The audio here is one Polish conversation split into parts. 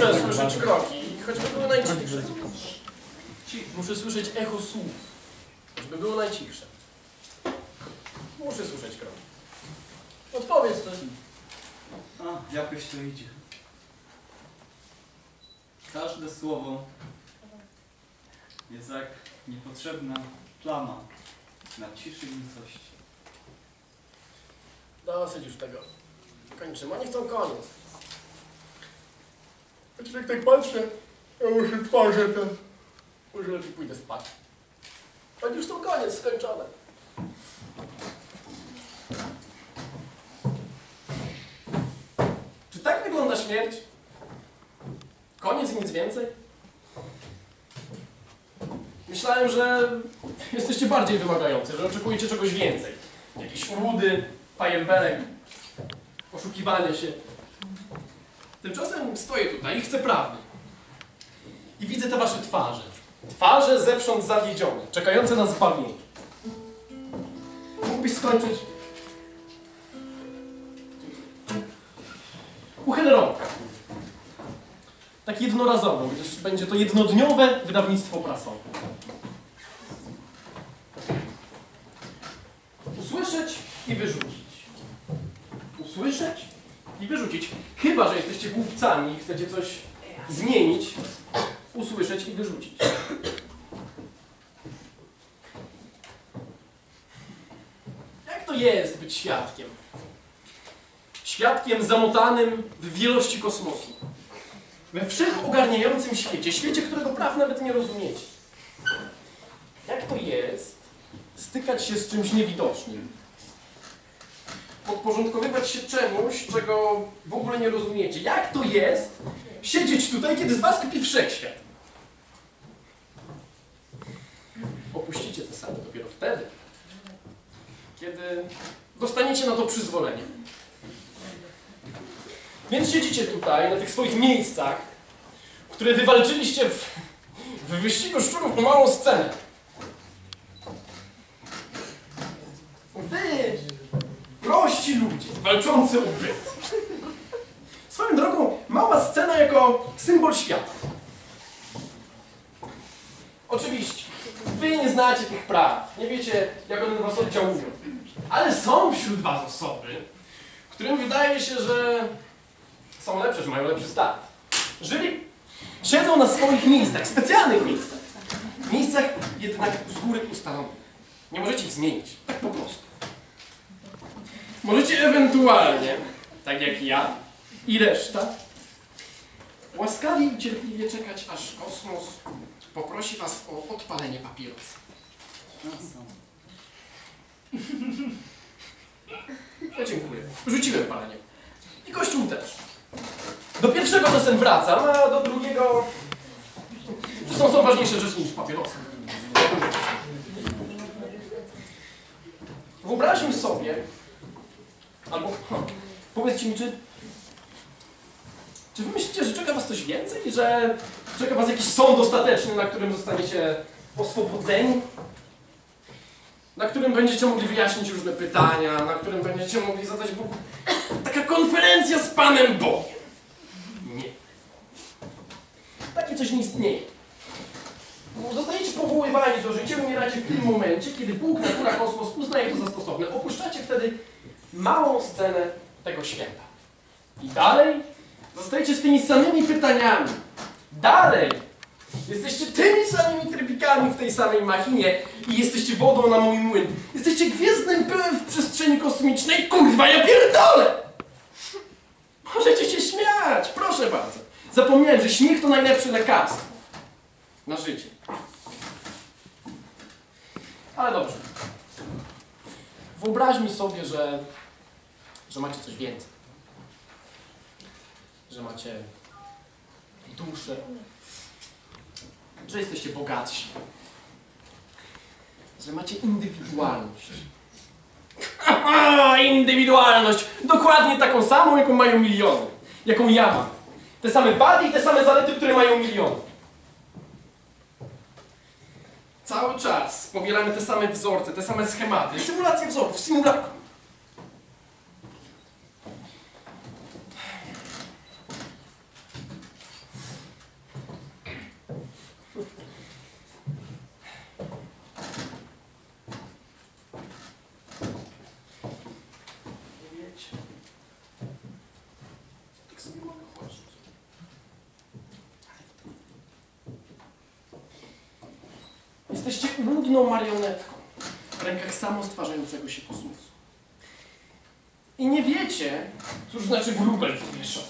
Muszę słyszeć kroki, choćby były najcichsze. Muszę słyszeć echo słów, choćby było najcichsze. Muszę słyszeć kroki. Odpowiedz to. A, jakoś to idzie. Każde słowo jest jak niepotrzebna plama na ciszy i nicości. Dosyć już tego. Kończymy. Oni chcą koniec. Choć jak tak patrzę, ja muszę twarzę to. Może lepiej pójdę spać. Oni już są koniec, skończone. Czy tak wygląda śmierć? Koniec i nic więcej? Myślałem, że jesteście bardziej wymagający, że oczekujecie czegoś więcej. Jakieś ułudy, fajerwerek, oszukiwania się. Tymczasem stoję tutaj i chcę prawdy. I widzę te wasze twarze. Twarze zewsząd zawiedzione, czekające na zbawienie. Mógłbyś skończyć... Uchylę rąbka. Tak jednorazowo, gdyż będzie to jednodniowe wydawnictwo prasowe. Usłyszeć i wyrzucić. Usłyszeć i wyrzucić. Chyba, że jesteście głupcami i chcecie coś zmienić, usłyszeć i wyrzucić. Jak to jest być świadkiem? Świadkiem zamotanym w wielości kosmosu. We wszechogarniającym świecie, świecie, którego praw nawet nie rozumiecie. Jak to jest stykać się z czymś niewidocznym? Podporządkowywać się czemuś, czego w ogóle nie rozumiecie. Jak to jest siedzieć tutaj, kiedy z was kupi wszechświat? Opuścicie tę salę dopiero wtedy, kiedy dostaniecie na to przyzwolenie. Więc siedzicie tutaj, na tych swoich miejscach, które wywalczyliście w, w wyścigu szczurów o małą scenę. Wy, prości ludzie, walczący o byt. Swoją drogą, mała scena jako symbol świata. Oczywiście, wy nie znacie tych praw, nie wiecie, jak one was oddziałują. Ale są wśród was osoby, którym wydaje się, że są lepsze, że mają lepszy start. Żyli, siedzą na swoich miejscach, specjalnych miejscach. Miejscach jednak z góry ustalonych. Nie możecie ich zmienić, tak po prostu. Możecie ewentualnie, tak jak ja i reszta, łaskawie i cierpliwie czekać, aż kosmos poprosi was o odpalenie papierosa. No. Ja dziękuję. Rzuciłem palenie. I kościół też. Do pierwszego czasem wracam, a do drugiego... Zresztą są ważniejsze rzeczy niż papierosy. Wyobraźmy sobie, albo hmm, powiedzcie mi, czy, czy wy myślicie, że czeka was coś więcej? Że czeka was jakiś sąd ostateczny, na którym zostaniecie oswobodzeni? Na którym będziecie mogli wyjaśnić różne pytania, na którym będziecie mogli zadać Bogu taka konferencja z Panem Bogiem. Nie. Takie coś nie istnieje. Zostajecie powoływani do życia, umieracie w tym momencie, kiedy Bóg, natura, kosmos uznaje to za stosowne. Opuszczacie wtedy małą scenę tego świata. I dalej zostajecie z tymi samymi pytaniami. Dalej jesteście tymi samymi trybikami w tej samej machinie i jesteście wodą na mój młyn. Jesteście gwiezdnym pyłem w przestrzeni kosmicznej. Kurwa, ja pierdolę! Możecie się śmiać, proszę bardzo. Zapomniałem, że śmiech to najlepsze lekarstwo na życie. Ale dobrze. Wyobraźmy sobie, że, że macie coś więcej. Że macie duszę. Że jesteście bogatsi. Że macie indywidualność. Aha, indywidualność! Dokładnie taką samą, jaką mają miliony. Jaką ja mam. Te same wady i te same zalety, które mają miliony. Cały czas pobieramy te same wzorce, te same schematy. Symulacje wzorów, symulacrum. Jesteście łudną marionetką w rękach samostwarzającego się kosmosu. I nie wiecie, cóż znaczy wróbel powieszony.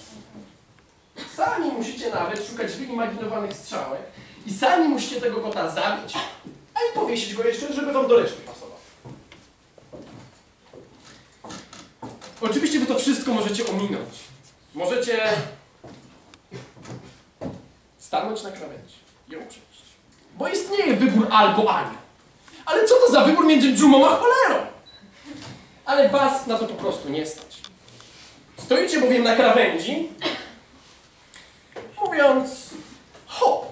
Sami musicie nawet szukać wyimaginowanych strzałek i sami musicie tego kota zabić, a i powiesić go jeszcze, żeby wam do reszty pasował. Oczywiście wy to wszystko możecie ominąć. Możecie stanąć na krawędzi i ją przejść. Bo istnieje wybór albo ani. Ale co to za wybór między dżumą a cholerą? Ale was na to po prostu nie stać. Stoicie bowiem na krawędzi, mówiąc hop.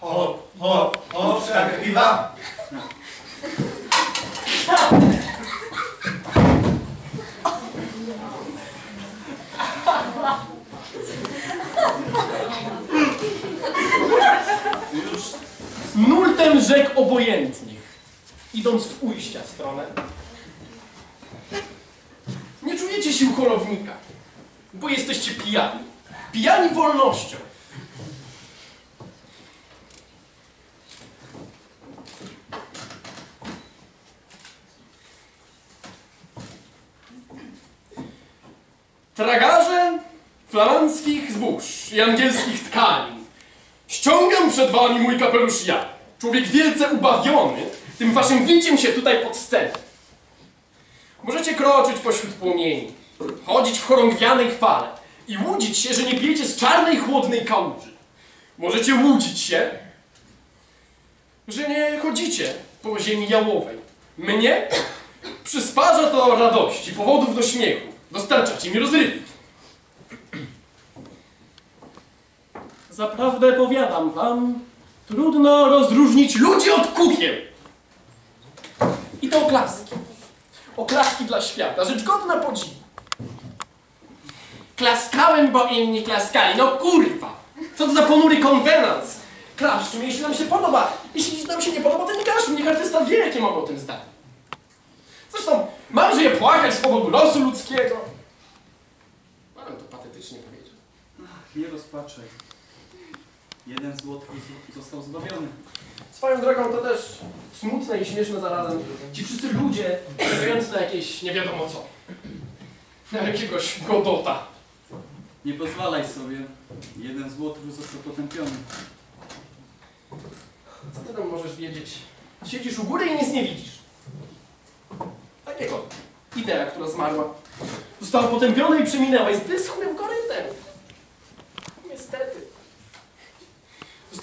Hop, hop, hop, szklanka piwa. Nurtem rzek obojętnych, idąc w ujścia stronę. Nie czujecie sił holownika, bo jesteście pijani. Pijani wolnością. Tragarze flamandzkich zbóż i angielskich tkanin. Ściągam przed wami mój kapelusz ja, człowiek wielce ubawiony tym waszym wiciem się tutaj pod scenę. Możecie kroczyć pośród płomieni, chodzić w chorągwianej chwale i łudzić się, że nie pijecie z czarnej, chłodnej kałuży. Możecie łudzić się, że nie chodzicie po ziemi jałowej. Mnie przysparza to radości, powodów do śmiechu. Dostarczacie mi rozrywki. Zaprawdę powiadam wam, trudno rozróżnić ludzi od kukieł. I to oklaski. Oklaski dla świata, rzecz godna podziwu. Klaskałem, bo inni klaskali. No kurwa! Co to za ponury konwenans? Klaszczmy, jeśli nam się podoba. Jeśli nam się nie podoba, to nie klaszczmy. Niech artysta wie, jakie mam o tym zdanie. Zresztą, mam, że je płakać z powodu losu ludzkiego. Mam to patetycznie powiedzieć. nie rozpaczaj. Jeden z łotków został zbawiony. Swoją drogą to też smutne i śmieszne zarazem. Ci wszyscy ludzie czekający na jakieś nie wiadomo co. Na jakiegoś godota. Nie pozwalaj sobie. Jeden z łotrów został potępiony. Co ty tam możesz wiedzieć? Siedzisz u góry i nic nie widzisz. Tak jak o, idea, która zmarła. Została potępiona i przeminęła. Jest wyschłym korytem.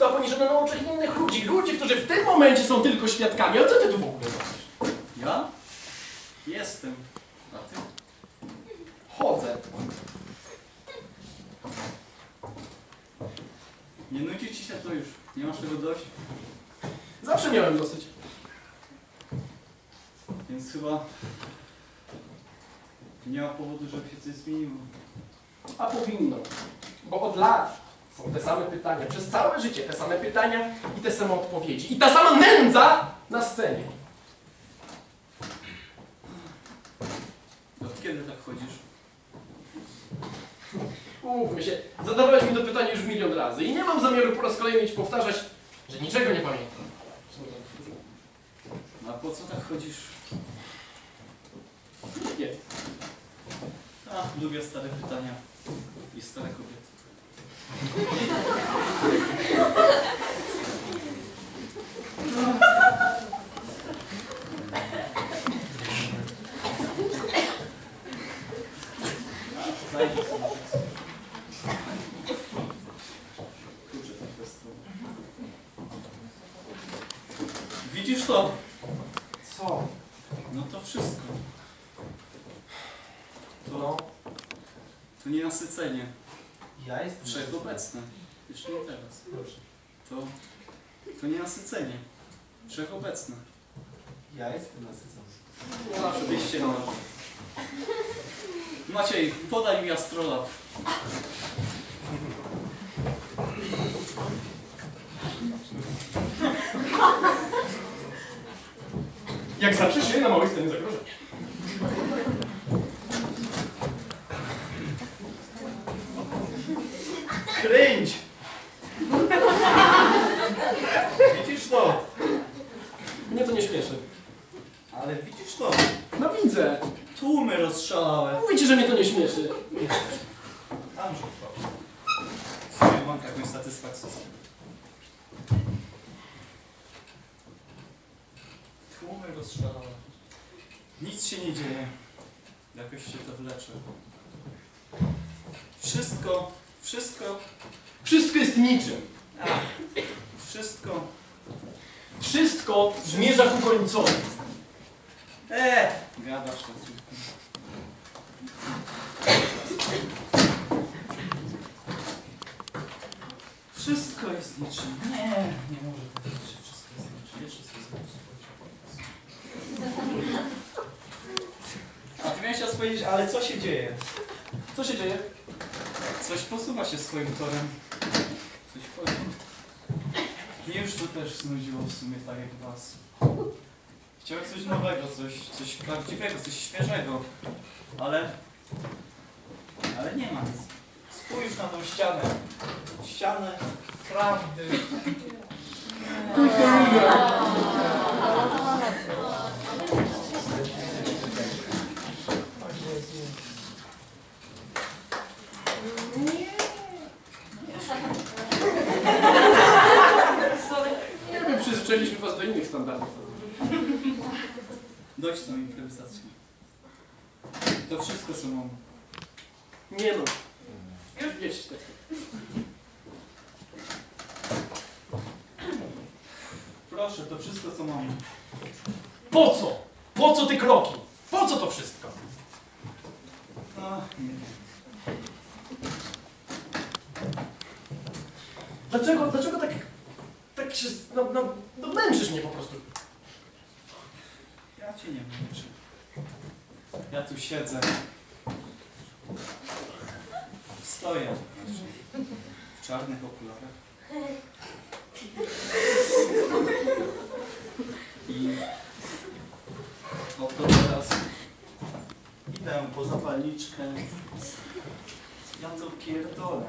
Została poniżona na oczach innych ludzi. Ludzi, którzy w tym momencie są tylko świadkami. A co ty tu w ogóle robisz? Ja? Jestem. A ty? Chodzę. Nie nudzi ci się to już? Nie masz tego dość? Zawsze miałem dosyć. Więc chyba nie ma powodu, żeby się coś zmieniło. A powinno. Bo od lat są te same pytania. Przez całe życie te same pytania i te same odpowiedzi. I ta sama nędza na scenie. Od kiedy tak chodzisz? Mówmy się, zadawałeś mi to pytanie już milion razy i nie mam zamiaru po raz kolejny ci powtarzać, że niczego nie pamiętam. A po co tak chodzisz? Nie. A, lubię stare pytania i stare kobiety. Widzisz to? Co? No to wszystko. To, to nienasycenie. Ja jestem. Wszechobecne. Jeszcze nie teraz. Dobrze. To, to nienasycenie. Wszechobecne. Ja jestem nasycony. No zawsze Wyjście na Maciej, podaj mi astrolab. Jak zawsze się na małej scenie zagrożenia. crente wszystko. Wszystko zmierza ku końcowi. E, gadasz. Wszystko jest niczym. Nie, nie może to być, wszystko jest niczym. Jeszcze sobie spojrzę. A ty miałeś teraz powiedzieć, ale co się dzieje? Co się dzieje? Coś posuwa się swoim torem. Już to też znudziło w sumie tak jak was. Chciałem coś nowego, coś, coś prawdziwego, coś świeżego. Ale... Ale nie ma nic. Spójrz na tą ścianę. Ścianę prawdy. Nie wiem, przyzwyczailiśmy was do innych standardów. Dość tą improwizacją. To wszystko co mam. Nie no. Już wiesz tak. Proszę, to wszystko co mam. Po co? Po co te kroki? Po co to wszystko? Ach, nie wiem. Dlaczego, dlaczego tak, tak się, no, no, no męczysz mnie po prostu? Ja cię nie męczę. Ja tu siedzę. Stoję. W czarnych okularach. I oto teraz idę po zapalniczkę. Ja to pierdolę.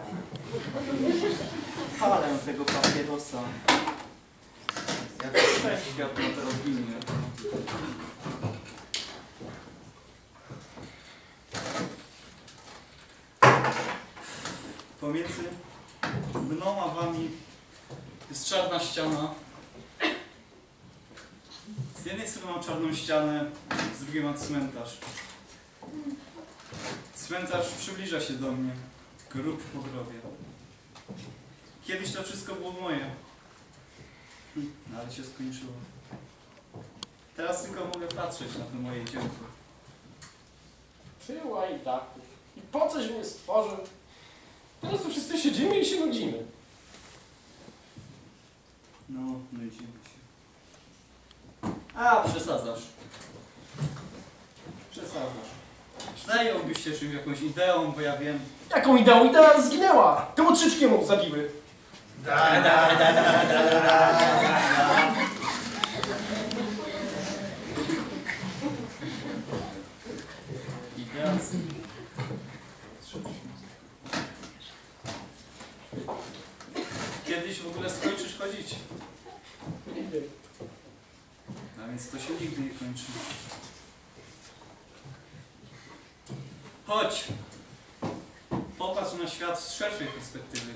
Palę tego papierosa. Jak wszechświat na to robimy. Pomiędzy mną a wami jest czarna ściana. Z jednej strony mam czarną ścianę, z drugiej mam cmentarz. Cmentarz przybliża się do mnie. Grób po grobie. Kiedyś to wszystko było moje. No ale się skończyło. Teraz tylko mogę patrzeć na to moje dziełko. Tyła i tak. I po coś mnie stworzył? Teraz tu wszyscy siedzimy i się nudzimy. No, nudzimy się. A, przesadzasz. Przesadzasz. Zająłbyś się czymś, jakąś ideą, bo ja wiem. Jaką ideą? Idea zginęła. Te łotrzyczki ją zabiły. Da, da, da, da, da, da, da. Kiedyś w ogóle skończysz chodzić. Nie wiem. A więc to się nigdy nie kończy. Chodź. Popatrz na świat z szerszej perspektywy.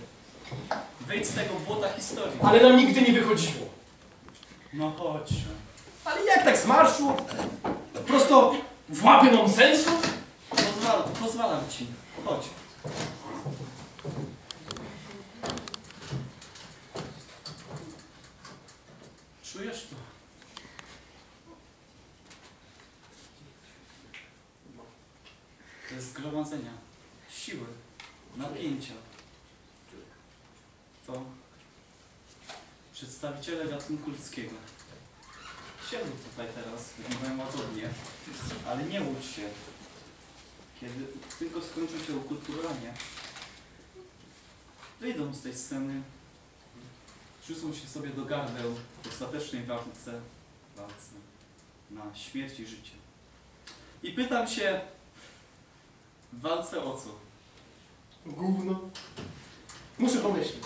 Wyjdź z tego błota historii. Ale nam nigdy nie wychodziło. No chodź. Ale jak tak z marszu? Prosto w łapie nonsensu? Pozwalam, pozwalam ci. Chodź. Czujesz to? To jest zgromadzenia, siły, napięcia. To przedstawiciele gatunku ludzkiego. Siedzą tutaj teraz, wyglądają ładownie, ale nie łudź się. Kiedy tylko skończy się ukulturowanie, wyjdą z tej sceny, rzucą się sobie do gardeł w ostatecznej walce, walce na śmierć i życie. I pytam się, w walce o co? Gówno. Muszę pomyśleć.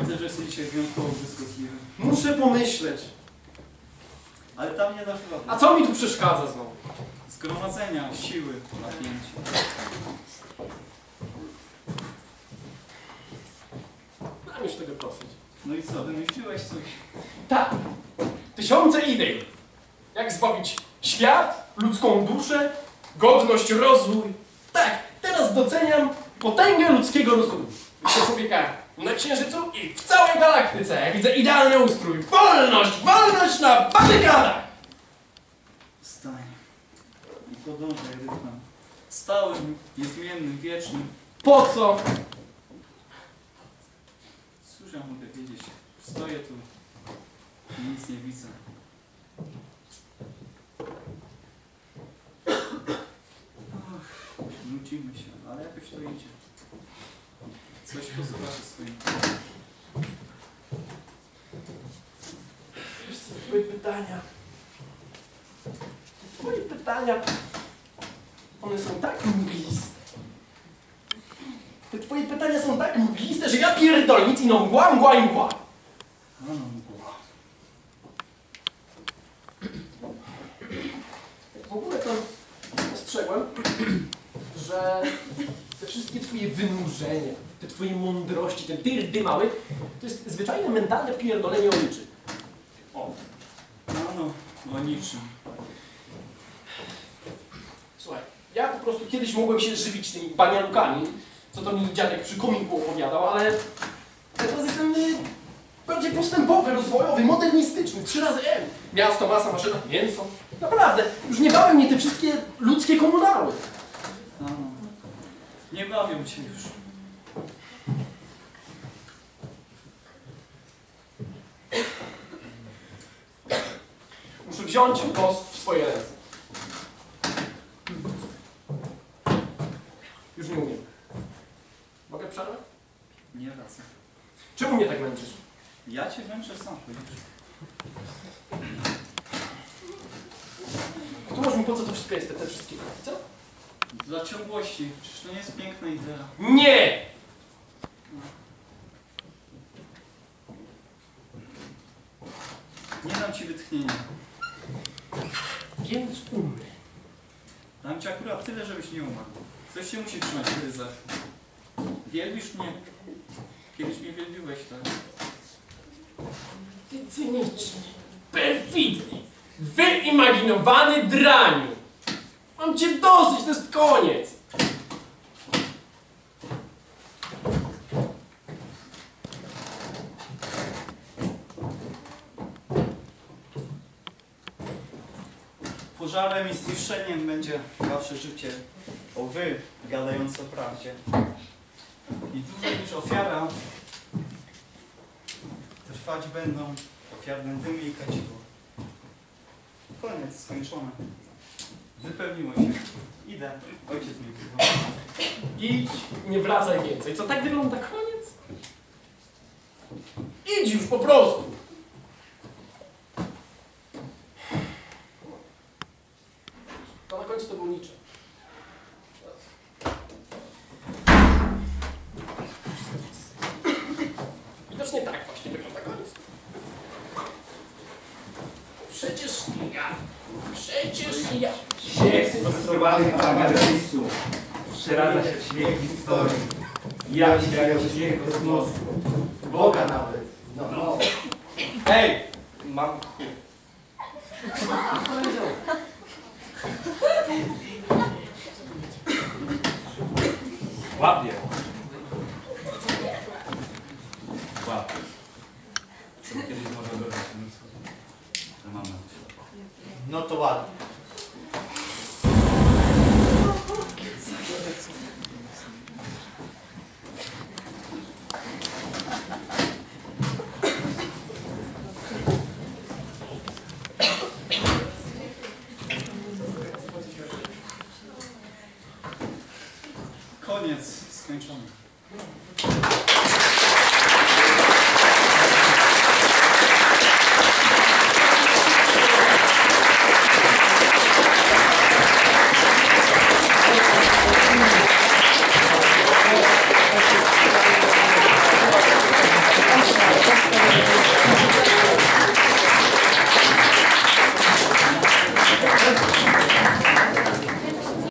Widzę, że jesteś dzisiaj wyjątkowo błyskotliwy, Muszę pomyśleć. ale tam nie dasz rady. A co mi tu przeszkadza znowu? zgromadzenia, siły, napięcie. Mam już tego dosyć. No i co, wymyśliłeś coś? Tak. Tysiące idei. Jak zbawić świat, ludzką duszę, godność, rozwój. Tak, teraz doceniam potęgę ludzkiego rozumu. Widzę człowieka na Księżycu i w całej galaktyce. Widzę idealny ustrój. Wolność, wolność na barykadach. Wstań i podążaj rytmem. Stałym, niezmiennym, wiecznym. Po co? Cóż ja mogę wiedzieć? Stoję tu i nic nie widzę. Ach, nudzimy się, ale jakoś to idzie. Coś się swoim Wiesz co, twoje pytania. Twoje pytania. One są tak mgliste. Te twoje pytania są tak mgliste, że ja pierdolę nic ino mgła, mgła i mgła. Ano mgła. W ogóle to spostrzegłem, że te wszystkie twoje wynurzenia, te twoje mądrości, ten tyrdy mały, to jest zwyczajne mentalne pierdolenie o niczym. O, Ano, o niczym. słuchaj, ja po prostu kiedyś mogłem się żywić tymi banianukami, co to mi dziadek przy kominku opowiadał, ale teraz jestem y, bardziej postępowy, rozwojowy, modernistyczny, trzy razy M. Miasto, masa, maszyna, mięso. Naprawdę, już nie bawią mnie te wszystkie ludzkie komunały. Ano. Nie bawią cię już. Muszę wziąć los w swoje ręce. Już nie umiem. Mogę przerwać? Nie wracam. Czemu mnie tak męczysz? Ja cię męczę sam, chodzisz. Wytłumacz mi, po co to wszystko jest, te, te wszystkie co? Dla ciągłości. Przecież to nie jest piękna idea. Nie dam ci wytchnienia. Więc umrę. Dam ci akurat tyle, żebyś nie umarł. Coś się musi trzymać, kiedy zaszło. Wielbisz mnie? Kiedyś mnie wielbiłeś, tak? Ty cyniczny, perfidny, wyimaginowany draniu. Mam cię dosyć, to jest koniec. Pożarem i zniszczeniem będzie wasze życie. O wy, gadający o prawdzie. I dłużej niż ofiara trwać będą ofiarne dymy i kadzidło. Koniec, skończone. Wypełniło się. Idę. Ojciec mnie kurwa. Idź nie wracaj więcej. Co, tak wygląda koniec? Idź już po prostu. To na końcu to był niczym. Widocznie tak właśnie wygląda koniec. Przecież ja, przecież ja. Śnieg sprostowany kamerzystu Przeradza się w śnieg historii. Jak śmiają śnieg kosmosu Boga nawet. No, no. Hej! Mam chuj. Co kiedyś No to ładnie.